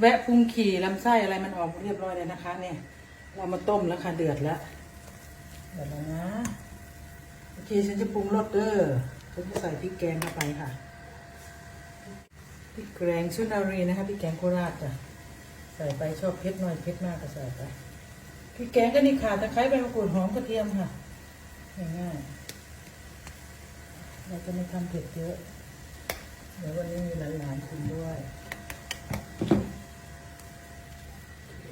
แวะพุงขี่ลำไส้อะไรมันออกเรียบร้อยเลยนะคะ เนี่ย เรามาต้มแล้วค่ะเดือดแล้วเดือดแล้วนะโอเคฉันจะปรุงรสเด้อฉันจะใส่พริกแกงเข้าไปค่ะพริกแกงชุนารีนะคะพริกแกงโคราชจ้ะใส่ไปชอบเผ็ดหน่อยเผ็ดมากก็ใส่ไปพริกแกงก็นี่ขาดตะไคร้ใบมะกรูดหอมกระเทียมค่ะง่ายๆเราจะไม่ทำเผ็ดเยอะเดี๋ยววันนี้มีหลานๆกินด้วยโอเค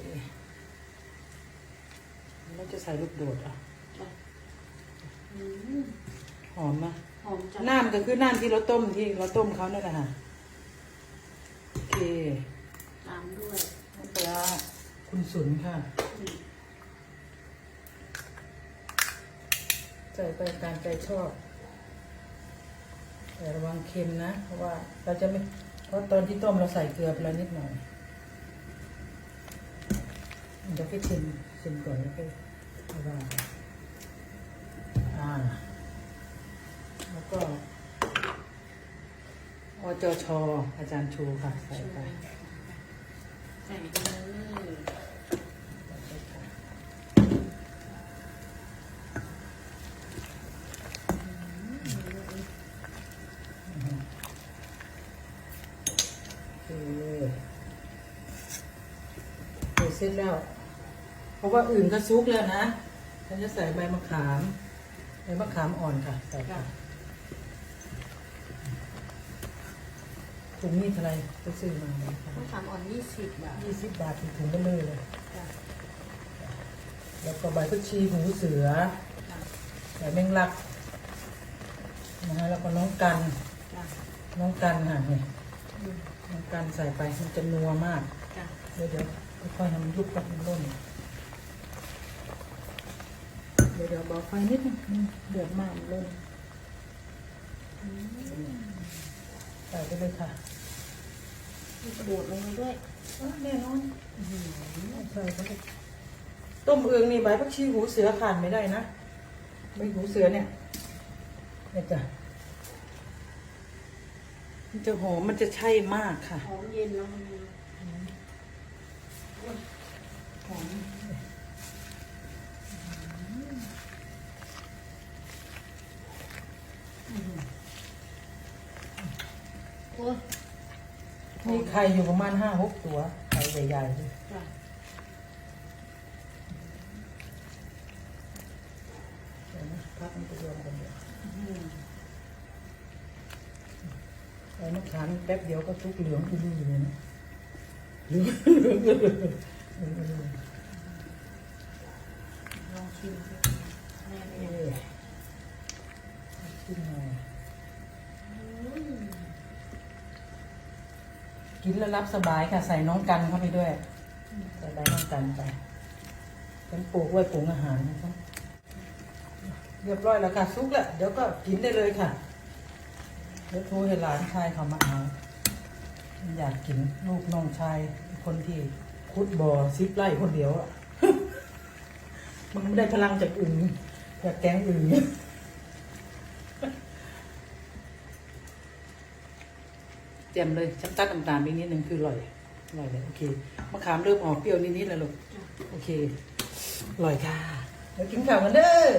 แล้วจะ ใส่ลูกโดดอะอืมหอมไหมหอมจังน้ำก็คือน้ำที่เราต้มที่เราต้มเขาเนี่ยแหละค่ะโอเคตามด้วยน้ำปลาคุณสุนค่ะ อืมใส่ไปตามใจชอบแต่ระวังเค็มนะ เพราะว่าเราจะไม่เพราะตอนที่ต้มเราใส่เกลือไปแล้วนิดหน่อยเดี๋ยวไปชิมชิมก่อนแล้วก็เอ่ากันอ่า แล้วก็อจชอาจารย์ชูค่ะ ใส่ไปใส่ไปเลยโอเคเสร็จแล้ว เพราะว่าอื่นก็ซุกแล้วนะฉันจะใส่ใบมะขาม ใบมะขามอ่อนค่ะ ใส่ค่ะถุงนี้เท่าไหรไปซื้อมาไหมคะมะขามอ่อนยี่สิบบาทยี่สิบบาทถุงเบลเลยเลย จ้ะแล้วก็ใบผักชีหูเสือ จ้ะใบแมงลักนะฮะแล้วก็น้องกัน จ้ะน้องกันค่ะเนี่ยอืมน้องกันใส่ไปมันจะนัวมาก จ้ะ เดี๋ยวเดี๋ยวค่อยๆทำมันยุบกับมันล่นเดี๋ยวเดี๋ยวเบาไฟนิดนึงมันเดือดมากมันล่นอืมใส่ไปเลยค่ะมีกระโดดลงไปด้วยอ๋อแน่นอนอื้อหือใส่ไปเลยต้มเอืองนี่ใบผักชีหูเสือขาดไม่ได้นะใบหูเสือเนี่ยเนี่ยจ้ะมันจะหอมมันจะใช่มากค่ะ หอมเย็นแล้วมันหอมโอ้ย มีไข่อยู่ประมาณห้าหกตัว ไข่ใหญ่ๆเลยจ้ะเดี๋ยวนะพักมันจะรวมกันเดี๋ยวอืมใส่มะขามแป๊บเดียวก็ทุกเหลืองอื้อเลยนะเหลืองเหลืองเหลืองเหลืองเหลืองลองชิมสิแม่เป็นเอยังไงอขึ้นหน่อย อืม กินแล้วรับสบายค่ะ ใส่น้องกันเข้าไปด้วยใส่ใบน้องกันไปเป็นปลูกไว้ปรุงอาหารนะครับเรียบร้อยแล้วค่ะซุกแล้วเดี๋ยวก็กินได้เลยค่ะเดี๋ยวโทรให้หลานชายเขามาเอาอยากกินลูกน้องชายคนที่คุดบ่อซิปไร่คนเดียวอะมันไม่ได้พลังจากอื่นอยากแกงอื่น เตรียมเลยฉันตัดน้ำตาลไปนิดนึงคืออร่อยอร่อยเลยโอเคมะขามเริ่มออกเปรี้ยวนิดๆแล้วลูกจ้ะโอเคอร่อยค่ะเดี๋ยวกินข้าวกันเด้อ